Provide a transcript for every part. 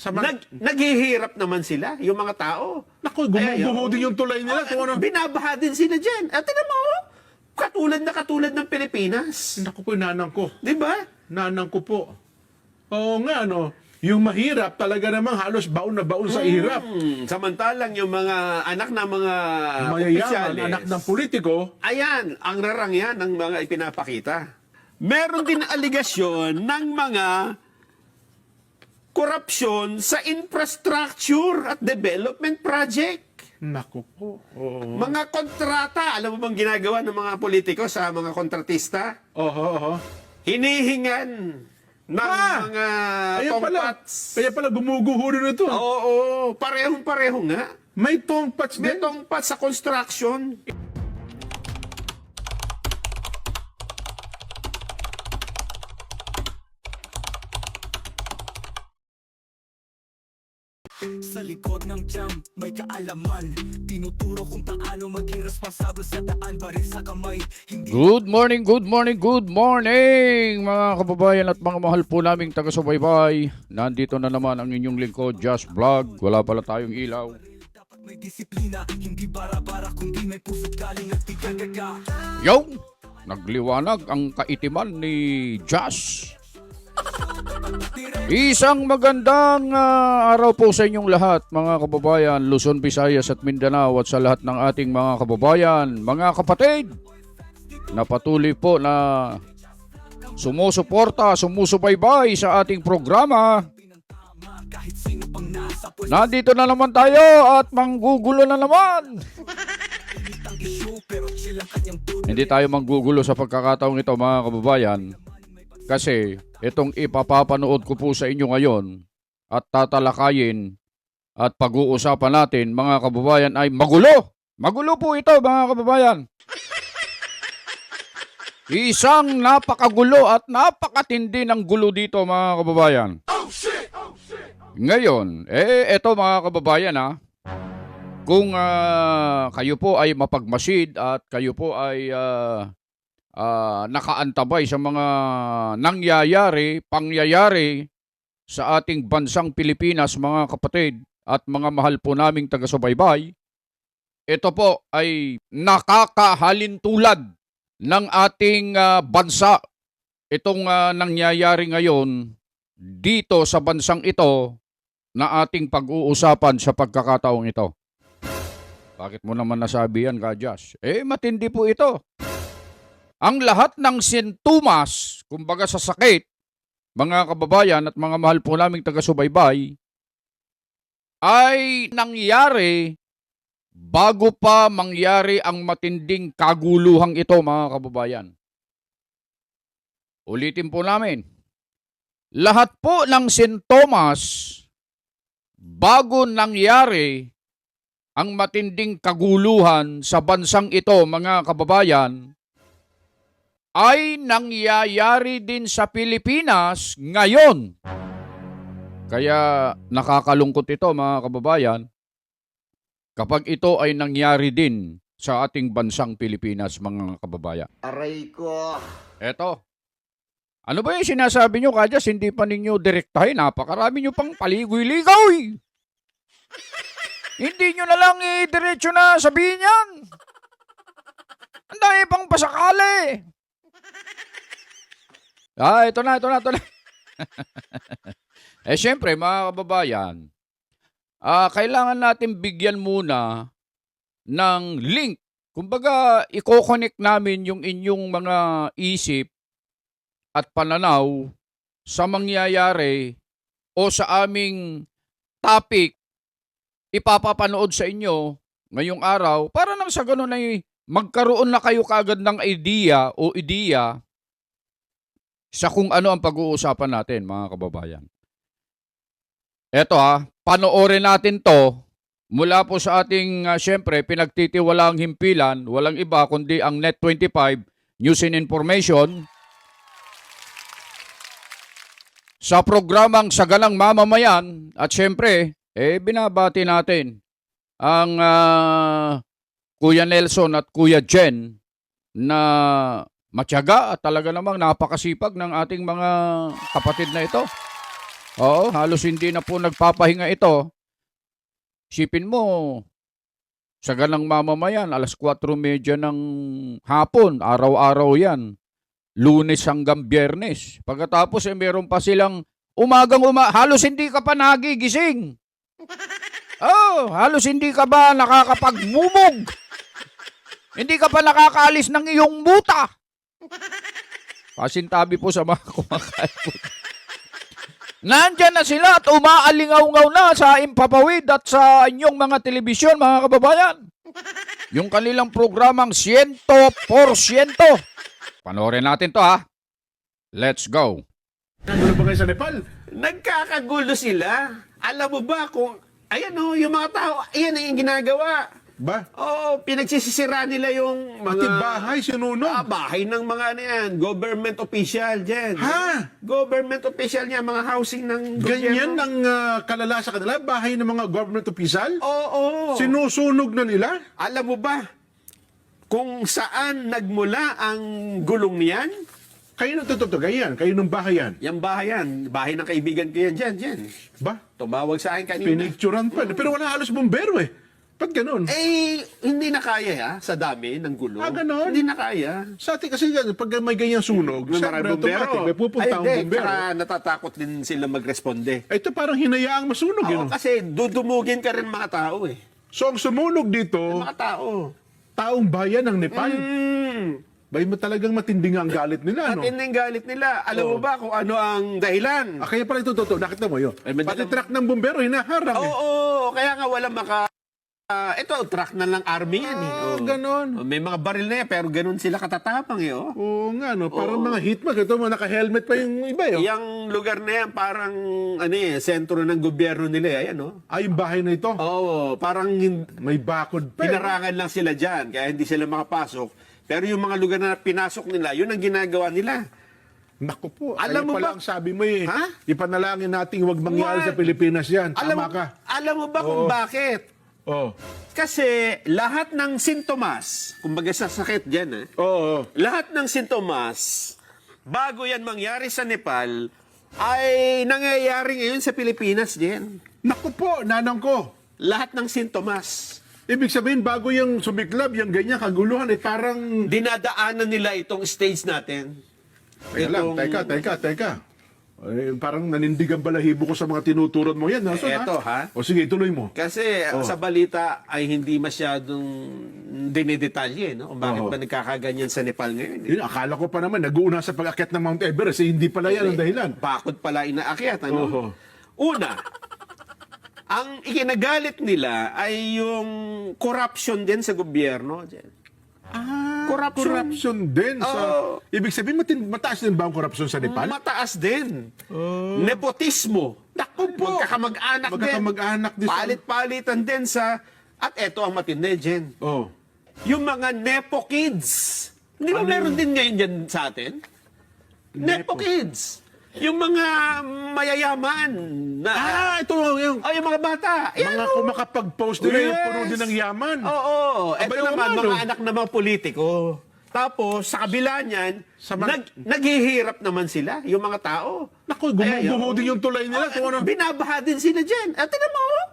Sa mga- Nag, naghihirap naman sila, yung mga tao. Naku, gumuguho din yung tulay nila. Kung ano. Binabaha din sila dyan. At tinan mo, oh, katulad na katulad ng Pilipinas. Naku po, nanang ko. Di ba? Nanang ko po. Oo nga, ano. Yung mahirap talaga namang halos baon na baon sa hirap. Hmm, samantalang yung mga anak ng mga Mayayaman, opisyales, anak ng politiko, Ayan, ang rarang yan ng mga ipinapakita. Meron din aligasyon ng mga korupsyon sa infrastructure at development project. naku po. Oo. Mga kontrata, alam mo bang ginagawa ng mga politiko sa mga kontratista? Oho, oho. Hinihingan ng Ah! mga Kaya pala, tongpats. kaya pala gumuguho rin ito. Oo, oo, parehong-pareho nga. May tongpats May din. tongpats sa construction. Sa likod ng jam, may kaalaman Tinuturo kung paano maging responsable sa daan Baril sa kamay, hindi Good morning, good morning, good morning mga kababayan at mga mahal po naming taga-subaybay. Nandito na naman ang inyong lingkod, Just Vlog. Wala pala tayong ilaw. dapat may disiplina Hindi bara-bara kundi may puso't galing at tigagaga Yo! Nagliwanag ang kaitiman ni Just. Isang magandang ah, araw po sa inyong lahat mga kababayan, Luzon, Visayas at Mindanao at sa lahat ng ating mga kababayan, mga kapatid na patuloy po na sumusuporta, sumusubaybay sa ating programa. Nandito na naman tayo at manggugulo na naman. Hindi tayo manggugulo sa pagkakataong ito mga kababayan kasi itong ipapapanood ko po sa inyo ngayon at tatalakayin at pag-uusapan natin mga kababayan ay magulo. Magulo po ito mga kababayan. Isang napakagulo at napakatindi ng gulo dito mga kababayan. Ngayon, eh eto mga kababayan ha. Kung ah, kayo po ay mapagmasid at kayo po ay ah, ah, nakaantabay sa mga nangyayari, pangyayari sa ating bansang Pilipinas mga kapatid at mga mahal po naming taga-subaybay, ito po ay nakakahalintulad ng ating ah, bansa. Itong ah, nangyayari ngayon dito sa bansang ito na ating pag-uusapan sa pagkakataong ito. Bakit mo naman nasabi yan, Kajas? Eh, matindi po ito. Ang lahat ng sintomas, kumbaga sa sakit, mga kababayan at mga mahal po naming taga-subaybay, ay nangyari bago pa mangyari ang matinding kaguluhang ito, mga kababayan. Ulitin po namin. Lahat po ng sintomas bago nangyari ang matinding kaguluhan sa bansang ito, mga kababayan, ay nangyayari din sa Pilipinas ngayon. Kaya nakakalungkot ito, mga kababayan, kapag ito ay nangyari din sa ating bansang Pilipinas, mga kababayan. Aray ko. Eto. Ano ba yung sinasabi nyo, Kajas? Hindi pa ninyo direktahin. Napakarami nyo pang paligoy-ligaw. eh. Hindi nyo na lang i-diretso na sabihin yan. Ang dami pang pasakali. Ah, ito na, ito na, ito na. eh, syempre, mga kababayan, ah, kailangan natin bigyan muna ng link. Kumbaga, i-connect namin yung inyong mga isip at pananaw sa mangyayari o sa aming topic ipapapanood sa inyo ngayong araw para nang sa ganun ay magkaroon na kayo kagad ng idea o ideya sa kung ano ang pag-uusapan natin mga kababayan. Eto ha, panoorin natin to mula po sa ating uh, syempre pinagtitiwalaang himpilan, walang iba kundi ang Net25 News and Information sa programang Sagalang Mamamayan at syempre, eh binabati natin ang ah, Kuya Nelson at Kuya Jen na matyaga at talaga namang napakasipag ng ating mga kapatid na ito. Oo, halos hindi na po nagpapahinga ito. Sipin mo, sa ganang mamamayan, alas 4.30 ng hapon, araw-araw yan. Lunes hanggang biyernes. Pagkatapos, eh, meron pa silang umagang uma, halos hindi ka pa nagigising. Oh, halos hindi ka ba nakakapagmumog? Hindi ka pa nakakaalis ng iyong muta. Pasintabi po sa mga kumakain po. Nandyan na sila at umaalingaw-ngaw na sa impapawid at sa inyong mga telebisyon, mga kababayan. Yung kanilang programang 100%. Panoorin natin to ha. Let's go. Ano ba kayo sa Nepal? Nagkakagulo sila. Alam mo ba kung, ayan o, yung mga tao, ayan ang ginagawa. Ba? Oo, pinagsisisira nila yung Pati mga... bahay sinunog. Ah, bahay ng mga ano yan, government official dyan. Ha? Government official niya, mga housing ng Ganyan gobyerno. ang ah, kalala sa kanila, bahay ng mga government official? Oo. Sinusunog na nila? Alam mo ba kung saan nagmula ang gulong niyan? Kayo nang tututugay yan? Kayo ng bahay yan? Yung bahay yan, bahay ng kaibigan ko yan dyan, dyan. Ba? Tumawag sa akin kanina. Pinicturan pa. Pero wala halos bumbero eh. Ba't ganun? Eh, hindi na kaya ha, sa dami ng gulo. Ah, ganon? Hindi na kaya. Sa atin kasi pag may ganyang sunog, May siyempre automatic, may pupunta Ay, ang bumbero. tsaka natatakot din sila magresponde. Ito parang hinayaang masunog Oo, yun. kasi dudumugin ka rin mga tao eh. So ang sumunog dito, Mga tao. taong bayan ng Nepal. Mm. Bay mo talagang matinding ang galit nila, no? yung galit nila. Alam mo ba kung ano ang dahilan? Ah, kaya pala ito totoo. Nakita mo yun. Ay, Pati truck ng bumbero, hinaharang Oo, eh. oo, kaya nga wala maka... Ah, ito, truck na lang army yan eh. Ah, Oo. ganon. May mga baril na yan, pero ganun sila katatapang eh. Oh. Oo nga, no? Parang mga hitman. Ito, mga naka-helmet pa yung iba, eh. oh. Yang lugar na yan, parang ano eh, sentro ng gobyerno nila. eh. Ayan, oh. Ah, yung bahay na ito. Oo, parang hin- May bakod pa. eh. hinarangan lang sila dyan, kaya hindi sila makapasok. Pero yung mga lugar na pinasok nila, yun ang ginagawa nila. Naku po. Alam Alam mo pala ba- ang sabi mo eh. Ha? Ipanalangin nating huwag mangyari sa Pilipinas yan. Alam, Tama mo- ka. alam mo ba kung bakit? Oo. Kasi lahat ng sintomas, kumbaga sa sakit dyan, eh, Oo. lahat ng sintomas, bago yan mangyari sa Nepal, ay nangyayari ngayon sa Pilipinas din. Naku po, nanang ko. Lahat ng sintomas. Ibig sabihin, bago yung sumiklab, yung ganyan, kaguluhan, eh parang... Dinadaanan nila itong stage natin. Teka lang, Itong- teka, teka, teka. Eh, parang nanindigan balahibo ko sa mga tinuturot mo yan. Nelson, eto, ha? O sige, ituloy mo. Kasi Oh. sa balita ay hindi masyadong dinidetalye, no? Kung bakit Oo. ba nagkakaganyan sa Nepal ngayon. Eh. Yun, akala ko pa naman, nag-uuna sa pag-akyat ng Mount Everest. Eh, hindi pala yan ang dahilan. Bakod pala inaakyat, ano? Oo. Una, ang ikinagalit nila ay yung corruption din sa gobyerno. Ah, Corruption. corruption din. Sa, Oo. Ibig sabihin, matin, mataas din ba ang korupsyon sa Nepal? Mataas din. Oh. Nepotismo. Naku po. Magkakamag-anak din. Magkakamag-anak din Palit-palitan din sa... At eto ang matindi, Jen. Oh. Yung mga Nepo Kids. Hindi ba Ano meron din ngayon dyan sa atin? Nepo, Nepo. Kids. Yung mga mayayaman. Na, Ah, ito yung Oh, yung mga bata. Yan, mga kumakapag-post nila yung Yes. puno din ng yaman. Oo. Ito Abay, naman, naman, mga anak ng mga politiko. Tapos, sa kabila niyan, Sa mag- nag, naghihirap naman sila, yung mga tao. Naku, gumuguho oo. din yung tulay nila. Kung ano. Binabaha din sila dyan. At tignan mo, oh,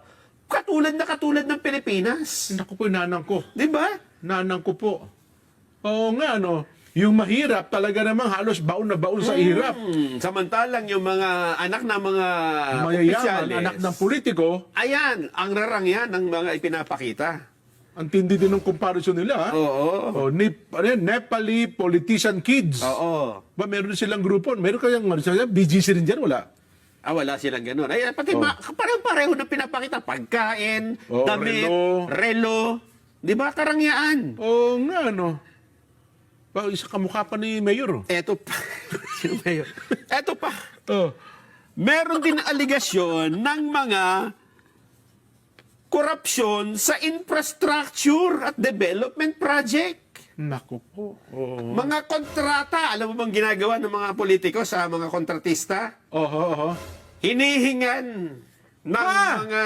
katulad na katulad ng Pilipinas. Naku po, nanang ko. Di ba? Nanang ko po. Oo nga, no. Yung mahirap talaga namang halos baon na baon sa hirap. Hmm, samantalang yung mga anak na mga Mayayaman, anak ng politiko, Ayan, ang rarangyan ng mga ipinapakita. ang tindi din ng comparison nila. ha? Oo. Oh, Nep- ano yan, Nepali Politician Kids. Oo. Ba, meron silang grupo. Meron kayang, ano, sabi, BGC rin dyan, wala. Ah, wala silang ganun. Ay, pati Oh. ma- pareho-pareho na pinapakita. Pagkain, Oh, damit, relo. relo. Di ba? Karangyaan. Oo nga, no. Ba, isa kamukha pa ni Mayor. oh. Eto pa. Sino yun? Eto pa. Oh. Meron din aligasyon ng mga korupsyon sa infrastructure at development project. Naku po. Oo. Mga kontrata, alam mo bang ginagawa ng mga politiko sa mga kontratista? Oho, oho. Hinihingan ng Ah! mga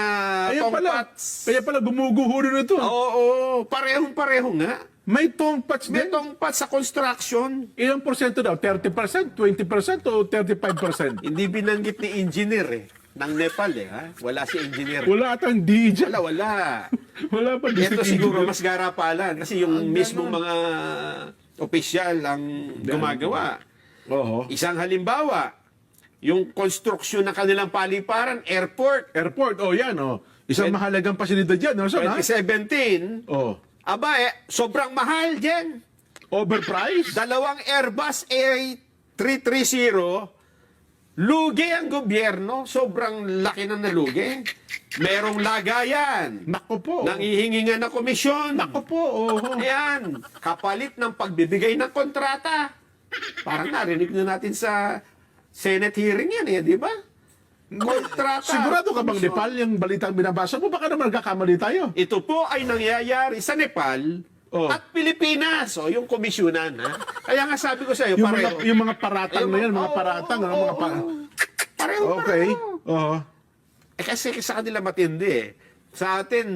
Kaya pala, tongkats. kaya pala gumuguho rin ito. Oo, parehong-pareho nga. May tongpats May din. tongpat sa construction. Ilang porsyento daw? 30%, 20% o 35%? Hindi binanggit ni engineer eh. Ng Nepal eh. Ha? Wala si engineer. Wala atang dyan. Wala, wala. Wala pa Ito district siguro engineer. mas garapalan kasi yung mismong mga opisyal ang gumagawa. Oo. Isang halimbawa, yung konstruksyon ng kanilang paliparan, airport, Airport, oh yan, oh. Isang mahalagang pasilidad yan, no? Ha? 2017, Oh. Aba eh, sobrang mahal dyan. Overpriced? Dalawang Airbus A330, lugi ang gobyerno, sobrang laki na nalugi. Merong lagayan, Nako po. nangihingi nga ng komisyon. Nako po, oh. Ayan, kapalit ng pagbibigay ng kontrata. Parang narinig na natin sa Senate hearing yan eh, di ba? Kontrata. Sigurado ka bang. Nepal yung balitang binabasa mo? Baka naman nagkakamali tayo. Ito po ay nangyayari sa Nepal Oh. at Pilipinas. O, yung komisyonan, ha? Kaya nga sabi ko sa iyo, Yung mga, pareho. yung mga paratang na yan, mga Oo, paratang, oo, ano, mga pa... oo. Pareho, Okay. Oo. Eh, kasi sa kanila matindi eh. Sa atin,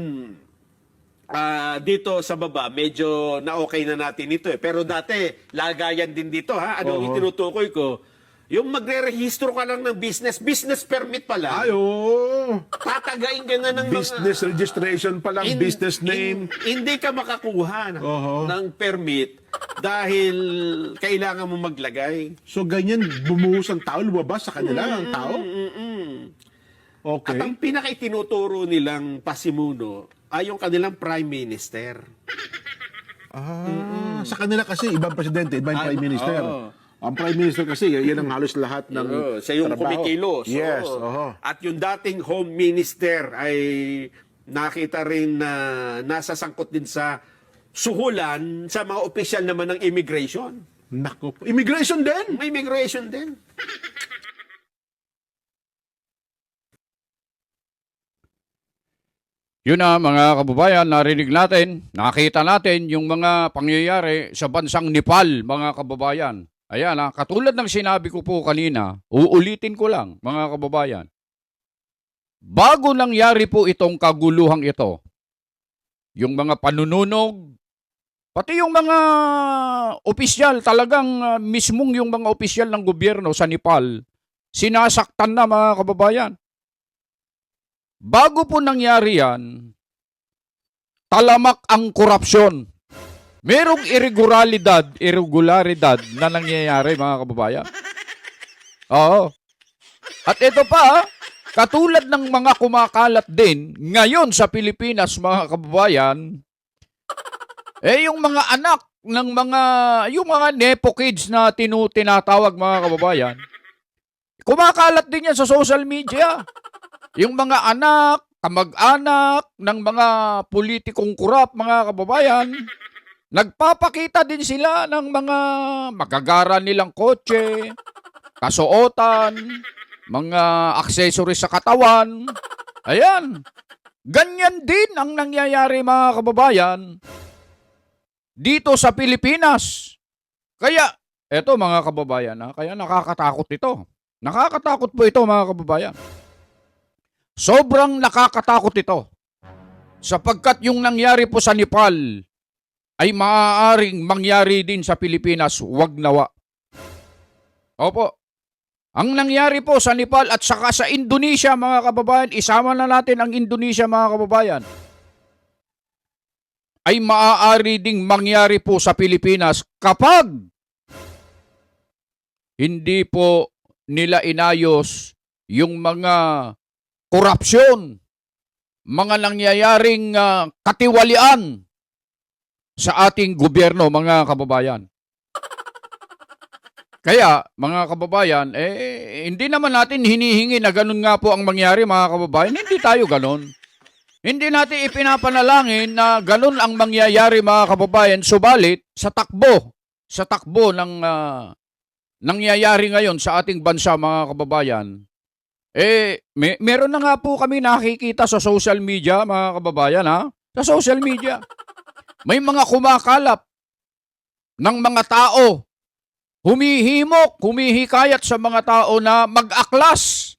ah, dito sa baba, medyo na-okay na natin ito eh. Pero dati, lagayan din dito ha. Ano Oo. yung tinutukoy ko? Yung magre-rehistro ka lang ng business, business permit pala. Ay, oo. Tatagain ka na ng Business mga... registration pa lang, In- business name. in- hindi ka makakuha ng, Oo. ng permit dahil kailangan mo maglagay. So, ganyan, bumuhos ang tao, lumabas sa kanila ang tao? Mm-mm. Okay. At ang pinaka-itinuturo nilang pasimuno ay yung kanilang prime minister. Ah, sa kanila kasi, ibang presidente, ibang prime minister. oo. Ang prime minister kasi, yan ang halos lahat ng Oo, siya yung trabaho. kumikilos. Yes, oo. oho. At yung dating home minister ay nakita rin na nasa sangkot din sa suhulan sa mga opisyal naman ng immigration. Nako po. Immigration din! May immigration din. Yun na mga kababayan, narinig natin, nakita natin yung mga pangyayari sa bansang Nepal, mga kababayan. Ayan ha, katulad ng sinabi ko po kanina, uulitin ko lang mga kababayan. Bago nangyari po itong kaguluhang ito, yung mga panununog, pati yung mga opisyal, talagang ah, mismong yung mga opisyal ng gobyerno sa Nepal, sinasaktan na mga kababayan. Bago po nangyari yan, talamak ang korupsyon. Merong irregularidad, irregularidad na nangyayari mga kababayan. Oo. At ito pa, katulad ng mga kumakalat din ngayon sa Pilipinas mga kababayan, eh yung mga anak ng mga, yung mga nepo kids na tinu, tinatawag mga kababayan, kumakalat din yan sa social media. Yung mga anak, kamag-anak ng mga politikong kurap, mga kababayan, nagpapakita din sila ng mga magagara nilang kotse, kasuotan, mga accessories sa katawan. Ayan. Ganyan din ang nangyayari mga kababayan dito sa Pilipinas. Kaya, eto mga kababayan, ha, kaya nakakatakot ito. Nakakatakot po ito mga kababayan. Sobrang nakakatakot ito. Sapagkat yung nangyari po sa Nepal ay maaaring mangyari din sa Pilipinas, wag nawa. Opo. Ang nangyari po sa Nepal at saka sa Indonesia mga kababayan, isama na natin ang Indonesia mga kababayan, ay maaari ding mangyari po sa Pilipinas kapag hindi po nila inayos yung mga korupsyon, mga nangyayaring ah, katiwalian sa ating gobyerno, mga kababayan. Kaya, mga kababayan, eh, hindi naman natin hinihingi na ganun nga po ang mangyari, mga kababayan. Hindi tayo ganun. Hindi natin ipinapanalangin na ganun ang mangyayari, mga kababayan. Subalit, sa takbo, sa takbo ng ah, nangyayari ngayon sa ating bansa, mga kababayan, eh, may, meron na nga po kami nakikita sa social media, mga kababayan, ha? Sa social media. May mga kumakalap ng mga tao. Humihimok, humihikayat sa mga tao na mag-aklas.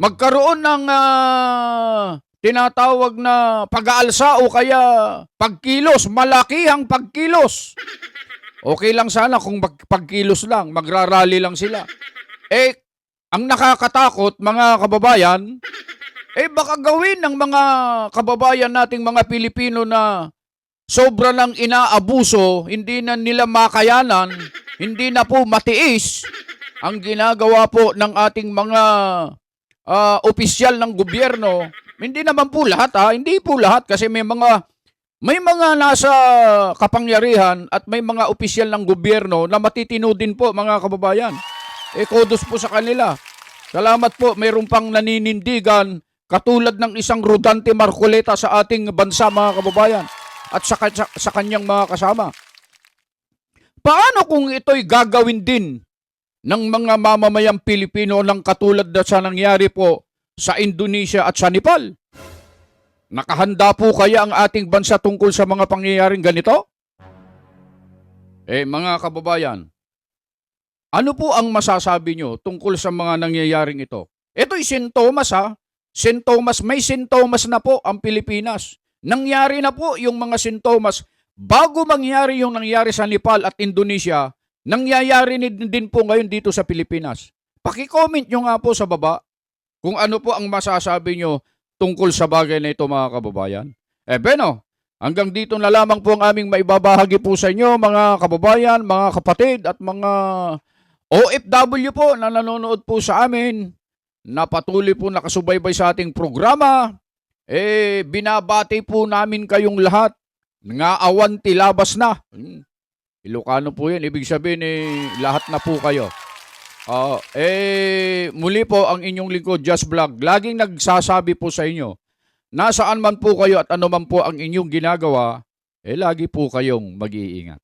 Magkaroon ng ah, tinatawag na pag-aalsa o kaya pagkilos, malakihang pagkilos. Okay lang sana kung mag- pagkilos lang, magrarally lang sila. Eh, ang nakakatakot, mga kababayan, eh baka gawin ng mga kababayan nating mga Pilipino na sobra lang inaabuso, hindi na nila makayanan, hindi na po matiis ang ginagawa po ng ating mga ah, opisyal ng gobyerno. Hindi naman po lahat ha, hindi po lahat kasi may mga may mga nasa kapangyarihan at may mga opisyal ng gobyerno na matitino din po mga kababayan. Eh kudos po sa kanila. Salamat po, mayroon pang naninindigan katulad ng isang Rodante Marcoleta sa ating bansa mga kababayan at sa, sa, sa kanyang mga kasama. Paano kung ito'y gagawin din ng mga mamamayang Pilipino ng katulad na sa nangyari po sa Indonesia at sa Nepal? Nakahanda po kaya ang ating bansa tungkol sa mga pangyayaring ganito? Eh mga kababayan, ano po ang masasabi nyo tungkol sa mga nangyayaring ito? Ito'y sintomas ha. Sintomas, may sintomas na po ang Pilipinas. Nangyari na po yung mga sintomas bago mangyari yung nangyari sa Nepal at Indonesia, nangyayari din po ngayon dito sa Pilipinas. Paki-comment nyo nga po sa baba kung ano po ang masasabi nyo tungkol sa bagay na ito mga kababayan. Eh Beno, hanggang dito na lamang po ang aming maibabahagi po sa inyo mga kababayan, mga kapatid at mga OFW po na nanonood po sa amin na patuloy po nakasubaybay sa ating programa. Eh, binabati po namin kayong lahat. Nga awan tilabas na. Hmm. Ilocano po yan. Ibig sabihin eh, lahat na po kayo. Ah, eh, muli po ang inyong lingkod, Just Vlog. Laging nagsasabi po sa inyo, nasaan man po kayo at ano man po ang inyong ginagawa, eh lagi po kayong mag-iingat.